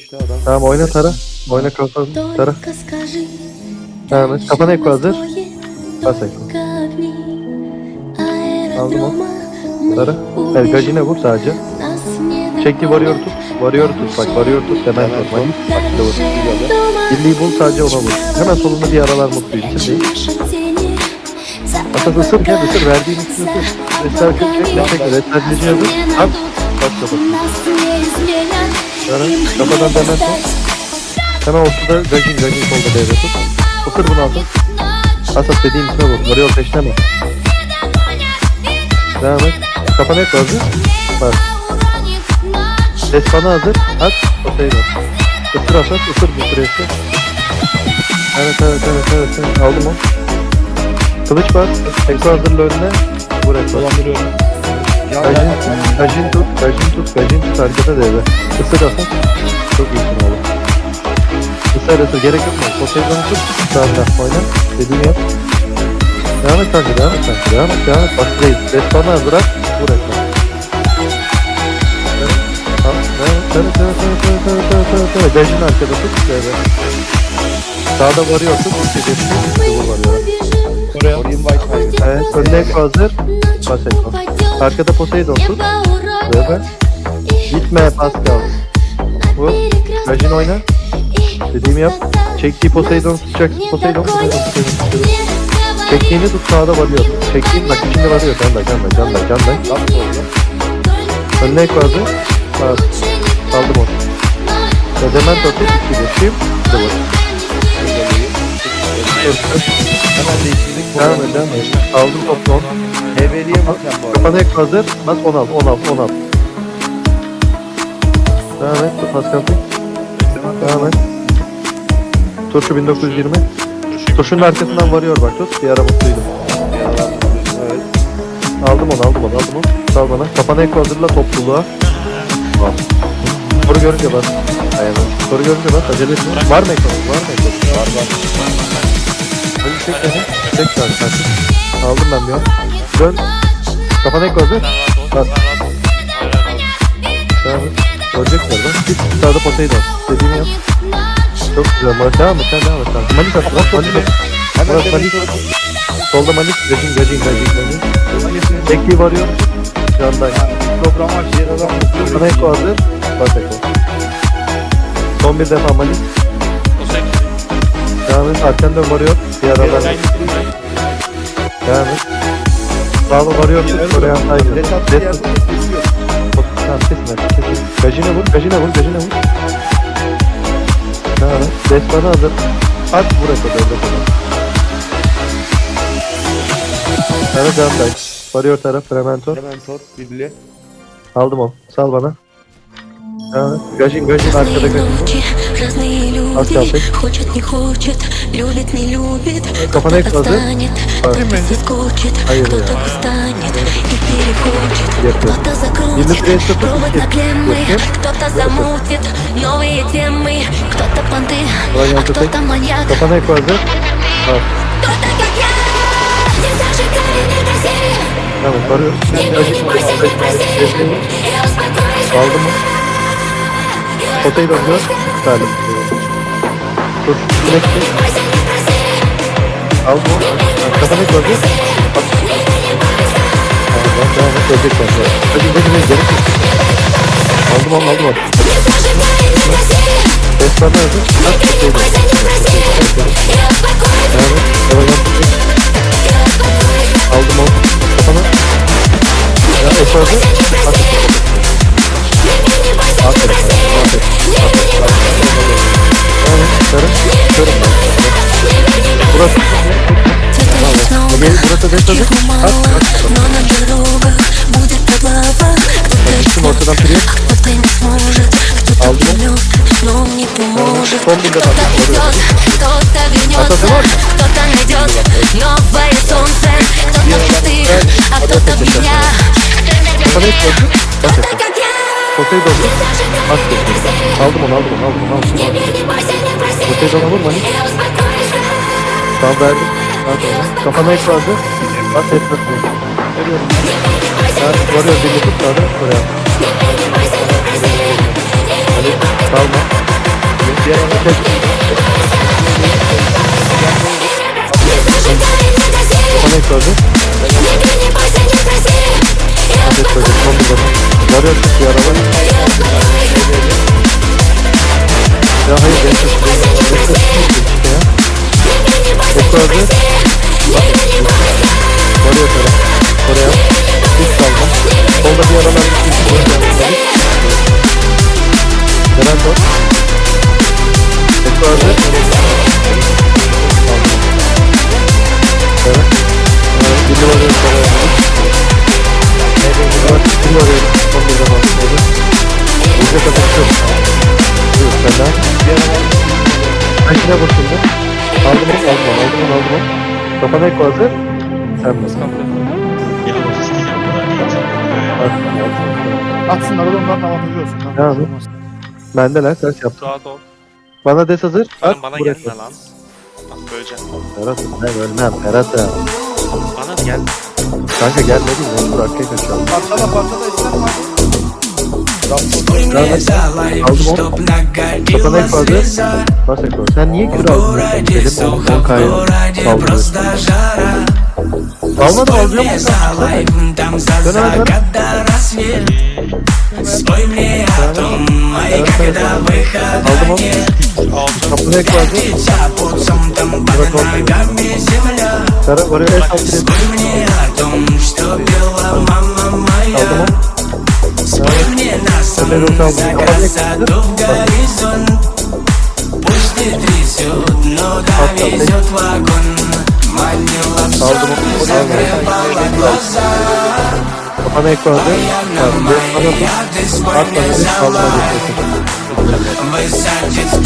İşte adam. Tamam oyna Tara. Oyna kafa Tara. Tamam kafana eko hazır. Bas eko. Aldım o. Tara. El gajine vur sadece. Çekti varıyor tut. Varıyor tut bak varıyor tut hemen vur. Bak işte vur. Birliği bul sadece ona vur. Hemen solunda bir aralar mutluyum. Şimdi Atas ısır gel ısır verdiğin için ısır. Restart köpçek ne çekti? Restart ne çekti? Bak kapat. Tara. Kafadan hemen tut. Hemen ortada gajin gajin solda devre tut. Isır bunu altın. Asas dediğin içine vur. Varıyor peşleme. Devam et. Kafana ek hazır. Bak. Despanı hazır. At. Potayı ver. Isır asas. Isır bu süresi. Evet evet evet evet. evet. Aldım o. Kılıç var. Ekso hazırla önüne. Ekso. Dolandırıyorum. Ben- gajin tut. Gajin tut. Gajin tut. Arkada devre. Isır asas. Çok iyisin oğlum. Isır ısır. Gerek yok mu? Potayı tut. Sağına oyna. Dediğini yap. Devam et kanka. Devam et kanka. Devam et. Devam et. Bak değil. Despanı hazır. At. Vur evet. Gajin arkada tut. Devre. Sağda varıyor tut. Hedefini. Vur varıyor. Oraya White Hayır. Evet, önüne hazır. Bas Eko. Arkada Poseidon tut. Bebe. Gitme Pascal. Vur. Gajin oyna. Dediğimi yap. Çektiği Poseidon tutacaksın. Poseidon, Poseidon, Poseidon. Çektiğini tut sağda varıyor. Çektiğin bak içinde varıyor. Canday, canday, canday, canday. Nasıl oldu? Önüne Eko hazır. Bas. Aldım onu. Tut. İkili. Şimdi. Dur. Dur, dur. Hemen değiştirdik. Devam et. Aldım toplu. Heveliye bak sen bu arada. Ek hazır. Bas 16, 16, 16. Devam et. Pascal Tek. Devam et. Turşu 1920. Turşunun arkasından varıyor bak tut. Bir ara mutluydum. Evet. Aldım onu, aldım onu, aldım onu. Sal bana. Kafana hazırla topluluğa. Bas. Soru görünce bas. Aynen. Soru görünce bas. Acele etme. Var mı ekonomi? Var mı ekonomi? Var var. Hadi çek beni. Çek sen. Aldım ben bir an. Dön. Kafana hazır. Bas. Devam et. Görecekler bak. Git sağda Poseidon. Dediğimi yap. Çok güzel. Bak devam et. Sen devam et. Sen. Malis at. Bak Malis at. Murat de Malis. Solda Malis. Gajin gajin gajin gajin. Tekliği varıyor. Yandan. program var. Diğer adam Sana Eko hazır. Bas Eko. Son bir defa Malis. Devam et. Arkandan varıyor. Diğer adam. Devam et. Bravo varıyor tut buraya ataydı. Red attı Red yerde tut kesiyor. Tamam kesme kesme. Gajine vur gajine vur gajine vur. Ne ara? Destanı hazır. At buraya kadar öyle kadar. Sana can. Varıyor taraf Frementor. Dementor bibli. Aldım onu. Sal bana. Ha, gajin gajin arkada gajin. ночи, разные Остался. люди Хочет, не хочет, любит, не любит Капанай Кто-то кладет. отстанет, А. кто-то соскочит Ай, ай, Кто-то ай. устанет и перехочет Где-то. Кто-то Или закрутит пресса тут провод где-то. на клеммы Где-то. Кто-то замутит новые темы Кто-то понты, Ваня, а ты кто-то маньяк Kafana Eko hazır. Bas. Кто-то как я, не зажигай, не гаси Tamam varıyor. Не Gajin бойся, не проси Gajin. Я Dur. Bekle. Al bu. Kafana gördün. Bak. Tamam, tamam. Görecek ben de. Hadi hadi hadi. Geri koş. Aldım aldım aldım. aldım. Destan nerede? Bak. Şeyde. Evet. Evet. Aldım aldım. Kafana. Ya Efe orada. Bak. Aferin. Aferin. Aferin. Aferin. Aferin. Sarı. Sarı. Burası. Tamam. Okey. Burası des hazır. At. At. Но на дорогах будет облава Кто-то Gittim ortadan piri. кто-то не сможет Кто-то Aldım. поймет, но он не поможет Son bir defa. Кто-то уйдет, кто-то Atası вернется var mı? Кто-то найдет новое солнце Кто-то в ты, а кто-то в меня Kafana hiç hazır. Bas Кто-то et. как я, Poseidon. не зажигай, At. Aldım onu aldım onu aldım onu aldım. Tez ona vurma hiç. Hani? Tamam verdim. Hadi ona. Kafana ek vardı. Bak et bakıyor. Veriyorum. Ben varıyorum bir lütuf sonra buraya. Hadi kalma. Diğer ana tek. Kafana ek vardı. Hadi et bakıyor. Son bir bakıyor. Varıyorum bir araba. Ya hayır ben tut. Ben tut. işte ya. Ek vardı. Varıyor para. Oraya. Hiç salma. Solda bir aralar Kaçına bakıldı. Aldım onu, aldım onu, aldım onu, aldım onu. Kafana ek vardı. Sen bas. Atsın arada onların avantajı olsun. lan. Ne abi? Bendeler, ters yap. Rahat ol. Bana des hazır. At, bana gelme lan. Bak böylece. Ferhat'ım ben ölmem, Ferhat'ım. Bana gel. Kanka gel ne diyeyim, ben şu arkaya kaçıyorum. Parçala parçala ister mi? Aldım onu. Kafana ek vardı. Bas ek vardı. Sen niye kür aldın? Dedim 10 kayı saldırıyorsun. Almadım, alacağım. Dönemez lan. Aldım onu. Aldım. Kapına ek vardı. Bırak oldu. Ferhat oraya el saldırıyor. Aldım Ömer Uluç aldım. Kafana ek vardı. Aldım onu. Kafana ek vardı. Tamam, ben sana tut. Atma beni, salma geçesin.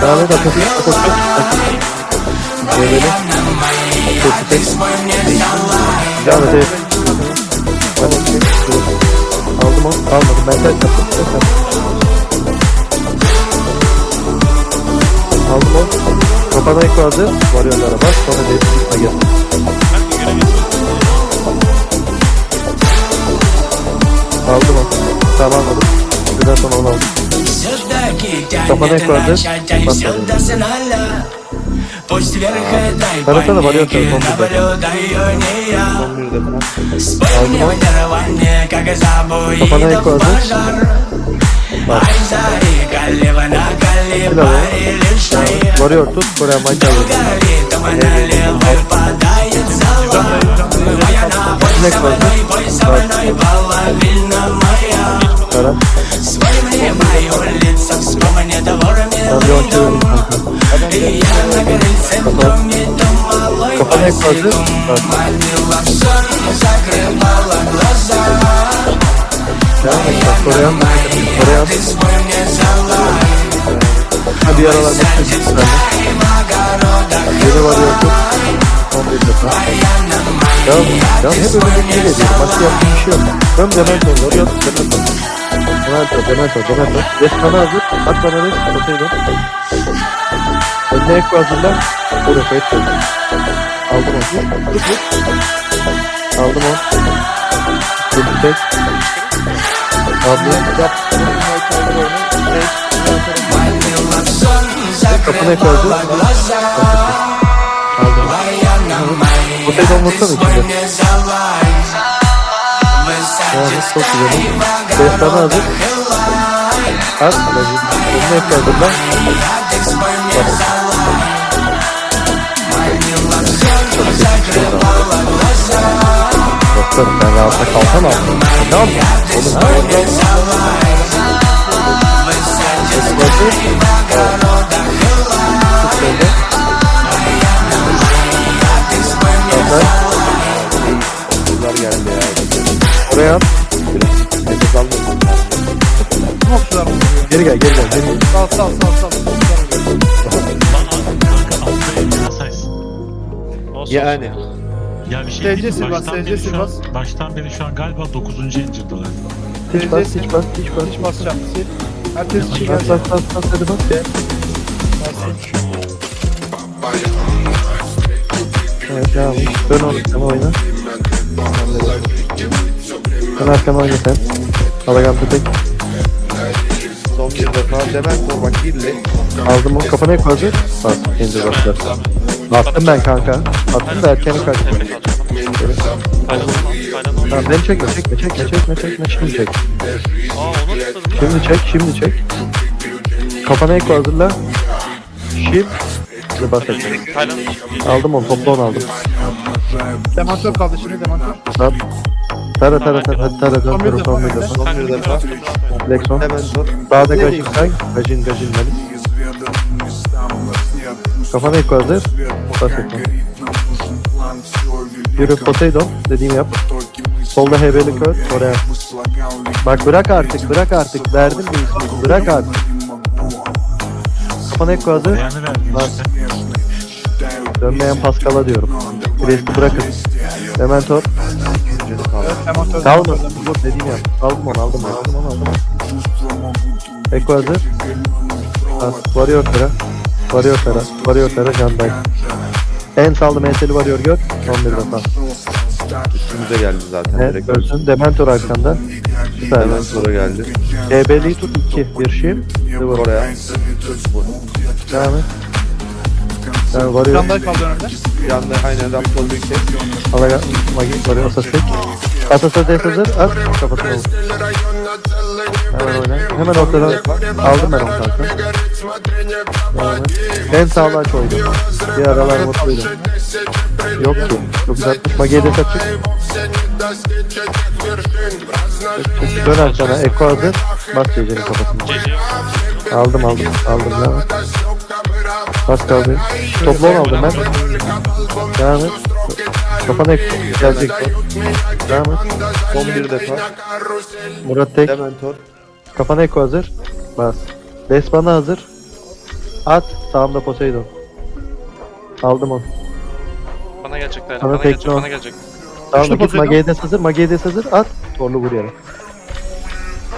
Devam et, atlatın, atlatın. Develi. Atlatın. Devam et, Almadım. Ben ters yaptım, ters yaptım. Aldım onu. Kafana ek vardı. Varıyorlara bak. Sonra devlet gel. Aldım onu. Tamam aldım. Güzel onu aldım. Kafana ek vardı. Basmadım. Tarafta da varıyor telefon burada. son bir defa. Aldım onu. Kafana ek vardı. Bak. Bravo. Varıyor tut. Buraya maç alıyor. Sinek vardı. Bak. Kara. Ben bir on Kapat. Kafana ek vardı. Bak. Devam et. Bak. Koreyan. Koreyan. Ha bir aralar maçta çıktı sende. Yeni varıyor tut. 11 defa. Devam. Devam. Hep öyle bir geliyor. Başka yaptığım bir şey yok. Dön. Varıyor. Demez olur. Demez olur. Demez olur. Demez olur. Yes bana hazır. At bana res. Ortaya dön. Önüne ek hazırlar. Buraya kayıt koydum. Aldım onu. Aldım onu. Tut tek. Aldım. Yap. Kapına hazır. Aldım. Ortaya dön vursana içinde. Yani çok güzel. Beş tane hazır. At. Önüne ek hazırlar. Doktor ben rahatla kalsam abi. Ne yapayım? Oğlum ne yapayım? Esmacı. Bunlar Oraya at. Nefes yaptılar bunu ya? Geri gel geri gel. Geri gel. Sal sal sal sal. Yani. Ya bir şey SC? Silvas, Baştan SC beri şu an, Silvas. baştan beri şu an galiba 9. incirdiler. Hiç bas hiç bas hiç bas. Hiç basacağım. Sil. Herkes için Bas gelsin. bas bas bas hadi bas. Evet devam. Dön onu arkama oyna. Dön arkama oyna sen. Alagan tek. Son bir defa Dementor bak birli. Aldım onu kafana hazır. Bas. Injur bastı. Attım ben kanka. Attım da erkeni kaçtı. Tepe kalacağım. Taylan Taylan Tamam beni çekme çekme çekme çekme çekme şimdi çek. Şimdi çek şimdi çek. Kafana ek hazırla. Şimdi bas ekle. Taylan Aldım onu toplu onu aldım. Dementör kaldı şimdi dementör. Sat. Tara tara tara tara tara tara son bir defa. Son bir defa. Lexon. Dementor. Sağda gajin say. Gajin gajin Melis. Kafana ek hazır. Bas ekle. Yürü Poseidon dediğimi yap. Solda hebeli kör oraya. Bak bırak artık bırak artık verdim bir ismi bırak artık. Kafana ek hazır. İşte. Dönmeyen Pascal'a diyorum. Priest'i bırakın. Dementor. Dementör. Kalma. Dur dediğimi yap. Aldım onu aldım onu aldım onu aldım onu. Eko hazır. Varıyor Tera. Varıyor Tera. Varıyor Tera Canday. En saldım enseli varıyor gör. 11 defa. Üstümüze geldi zaten. Evet Direkt ölsün. Dementor arkanda. Süper. Dementor'a geldi. EB'liyi tut 2. Bir şim. Dıvır. Oraya. Devam et. Yani varıyor. Canday kaldı önünde. Yanda aynen Raptor yüksek. Alaga. Magi varıyor. Asasik. Asasa des hazır. At. Vur. Hemen oyna. Hemen ortadan. Aldım ben onu kanka. Devam et. En sağlı aç oyunu. Bir aralar mutluydum. Yok ki. Çok güzel. Magi'ye des açık. Dön arkana. Eko hazır. Bas gecenin kafasına. Aldım aldım. Aldım. Devam et. Bas kaldı. Toplu aldım ben. Devam et. Kafana ek gelecek. Devam et. Son bir defa. Murat tek. Dementor. Kafana eko hazır. Bas. Despan'a hazır. At. Sağımda Poseidon. Aldım onu. bana gelecek Taylan. Sana Bana tekno. gelecek bana gelecek. Sağımda git. Mage'des hazır. Mage'des hazır. At. Torlu vur yere.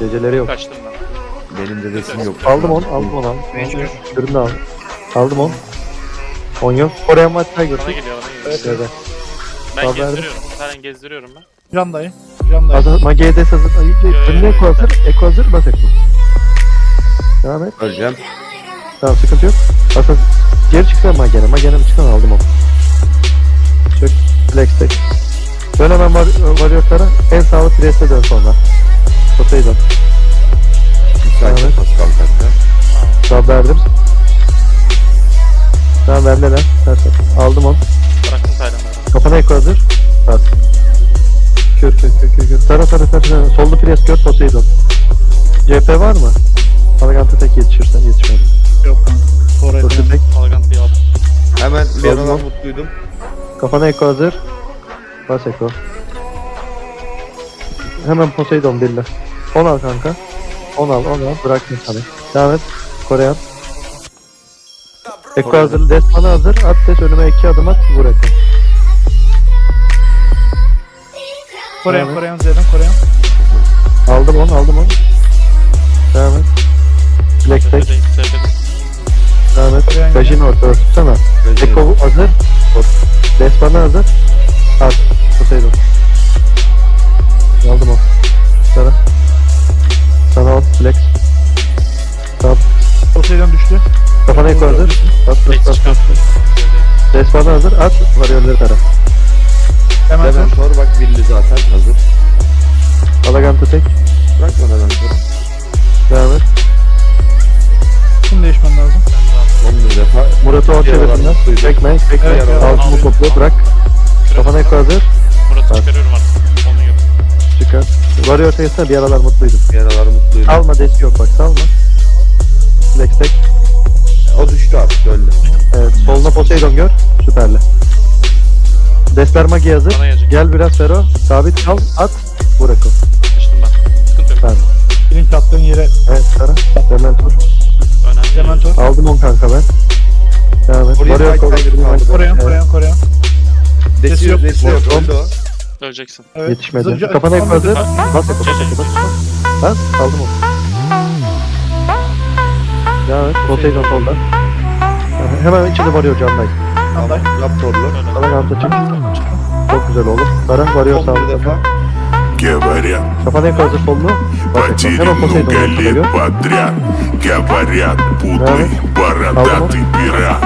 Geceleri yok. Kaçtım ben. Benim dedesim yok. Aldım onu. Aldım onu. Aldım. Ürünü de aldım. Aldım onu. On yok. Koreyan maç Tiger. Bana geliyor bana geliyor. Evet. Ben Haber- gezdiriyorum. Taylan gezdiriyorum ben. Candayı. Candayı. Hazır. Mage'des hazır. Ay, yo, Önüne yo, eko hazır. Eko hazır. Bas eko. Devam et. Öleceğim. Tamam sıkıntı yok. Asas geri çıksana Mage'ne. Mage'ne mi çıksana aldım onu. Çök. Flex tek. Dön hemen var, varıyorlara. En sağlı preste dön sonra. Poseidon. Müsait Evet. Pascal kanka. Sağ verdim. Tamam bende de. Ters at. Aldım onu. Bıraktım Taylan'ı. Kafana eko hazır. Bas. Kür kür kür kür kür. Tara tara tara tara. Solda pres gör Poseidon. CP var mı? Alagant'a tek yetişirsen yetişmedi. Yok kanka. Kore'de. Poseidon tek. Algant bir aldım. Hemen yok. mutluydum. Kafana eko hazır. Bas eko. Hemen Poseidon birle. 10 al kanka. 10 al 10 al. Bıraktım sana. Devam et. Koreyan. Eko hazır. Des bana hazır. At des önüme 2 adım at. Vur eko. Koreyan, Evet. Koreyan Z'den Koreyan. Aldım 10 aldım 10. Devam et. Black tepedeyim. Devam et. Koreyan Gajin orta tutsana. Eko hazır. Des bana hazır. At. Poseidon. Aldım 10. Sana. Sana eko hazır. At at at. bana hazır. At. Varıyorları taraf. Dementör. Dementor bak birli zaten hazır. Alagant'ı tek. Bırak bana Dementor'u. Devam et. Kim değişmen lazım? Son bir defa. Murat'ı o mutluydum. Çekme. Çekme. Evet, evet. Altını topla. Bırak. Kafana eko hazır. Murat'ı çıkarıyorum artık. Onun yok. Çıkar. Varıyor tekesine bir aralar mutluydum. Bir aralar mutluydum. Salma des yok bak salma. Flex tek. O düştü artık öldü. Evet, soluna Poseidon gör. Süperli. Desper Magi hazır. Bana gelecek. Gel biraz Fero. Sabit kal. At. Vur Eko. Kaçtım ben. Sıkıntı yok. Tamam. Link attığın yere Evet Sara. Dementor. Önemli değil. Aldım on kanka ben. Devam et. Oraya Varıyor kol. Evet, Koreyan, Koreyan. Desi yok, desi yok. Öldü o. Öleceksin. Evet. Yetişmedi. Zırcı- Kafana. Tamam, Bas Eko. Bas Eko. Bas Eko. Bas. Aldım onu. Devam et. Poseidon solda. Aha, Hemen içinde varıyor Canday. Canday. Raptorlu. Sana kanta çık. Çok güzel olur. Sara varıyor Son bir sağda. defa. говорят Kafana ek hazır sollu. Bas Eko. Hemen Poseidon Много geliyor. лет подряд Говорят, пудлый, бородатый пират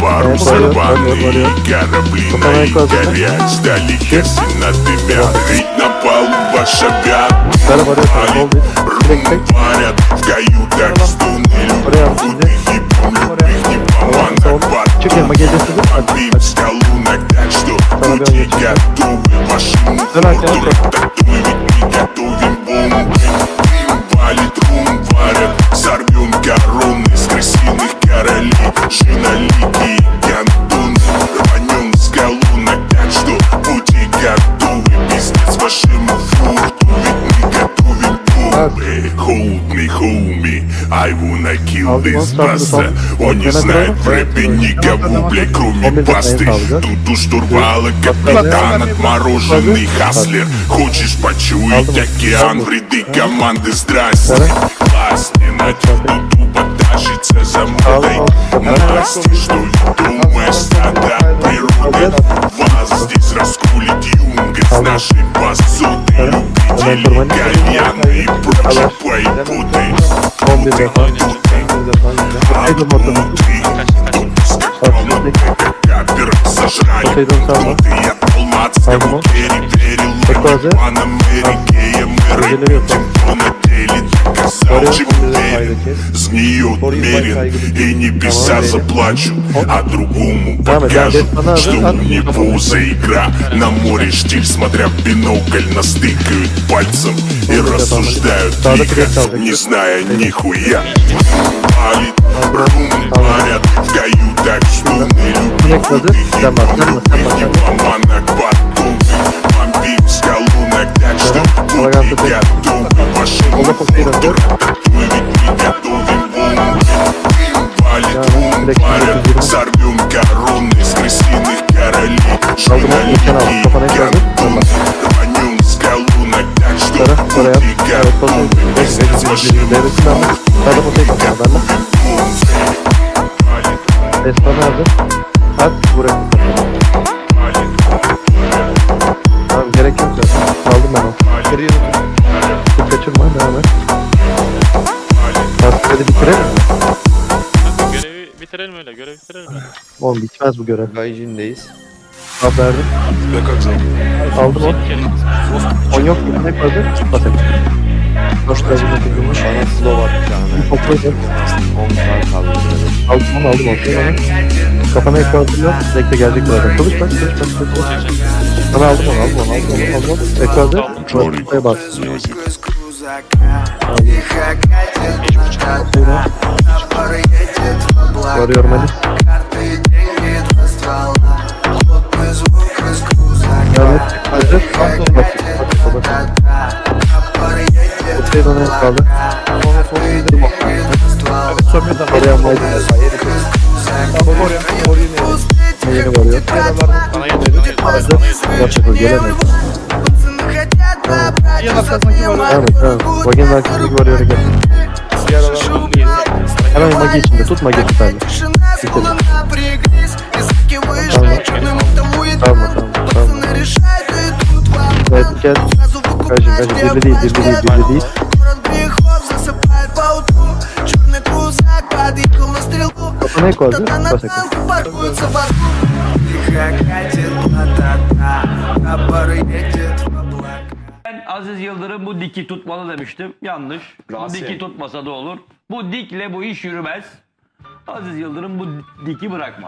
Парус Э, рваный, говорю. корабли на Капитан Эко, горят Вдали косина дымя, ведь на палуба шагат Beraber Марят в каютах стуны Любовь их не помню, их не поманок Потом побим скалу ногтяк Что будьте готовы вашему футуру Татуи ведь мы готовим бомбы Им валит ум, варят. Aldım lan, sağ. Он не знает в рэпе никого, блядь, кроме пасты Тут уж штурвала капитан отмороженный хаслер Хочешь почуять океан, вреды команды, здрасте Глаз не натянут, тупо тащится за мной, настя что ли, думаешь, стада природы Вас здесь раскулит юнг юнгас, наши басуты Любители кальяна и прочие поебуты Крутые тут 11 defa yine. Poseidon ortada. Капер сожрали Poseidon sağla. Я алматскому Алло. молчи уверен Сгниет мерен и небеса заплачут А другому покажут, что у него за игра. На море штиль, смотря в бинокль настыкают пальцем и рассуждают тихо Не зная нихуя. Палит, брум, парят в каютах шумы Любви, любви, дипломанок, батуты Бомбим с колонок, так что тут едят что ты- готовы Вашему Оба Poseidon футуру dur. Готовить мы готовим бомбы Дым валит, Ya, рум direkt варят şimdi Сорвем короны с крысиных королей Aldım onu. İlken aldım. Kafana ek hazır. Sen bak. Рванем с колонок Так что Sarı. Sarı yap. будьте Evet. готовы Poseidon. Beş. Beş. Beş. Beş. Devresin ben. Sağda Poseidon. Sağda ben. Espanı hazır. At. Buraya. Tamam gerek yok zaten. Aldım ben onu. Geriye Oğlum bitmez bu görev. Gaijin'deyiz. Al verdim. Aldım onu. On yok mu? Ne hazır? Bas et. Hoş geldin. Bana slow at bir tane. Toplayın. 10 tane kaldı. Aldım onu aldım onu. Kafana ek hazırlıyor. Bekle gelecek birazdan. Çalış bak. Çalış bak. Çalış bak. Sana aldım onu. Aldım onu. Aldım onu. Aldım onu. Ek hazır. Ortaya bas. Varıyorum Hazır. Bak. Bak. Bak. Poseidon el kaldı. Somya'da. Oraya maydı. Oraya. Oraya. Yeni varıyor. Bana yeter. Bana yeter. Hazır. Gerçekten gelemez. Yan arkasındaki var. Devam et. Devam et. Vagin arkasındaki varıyor. Gel. Hemen magi içinde. Tut magi bir tane. Bitirin. Tamam. Tamam. Tamam. Tamam. Evet gel. Kaçın kaçın. Birli değil. Birli değil. Birli değil. Kafana ek hazır. Bas ek. Ben Aziz Yıldırım bu diki tutmalı demiştim. Yanlış. Bu diki tutmasa da olur. Bu dikle bu iş yürümez. Aziz Yıldırım bu diki bırakmaz.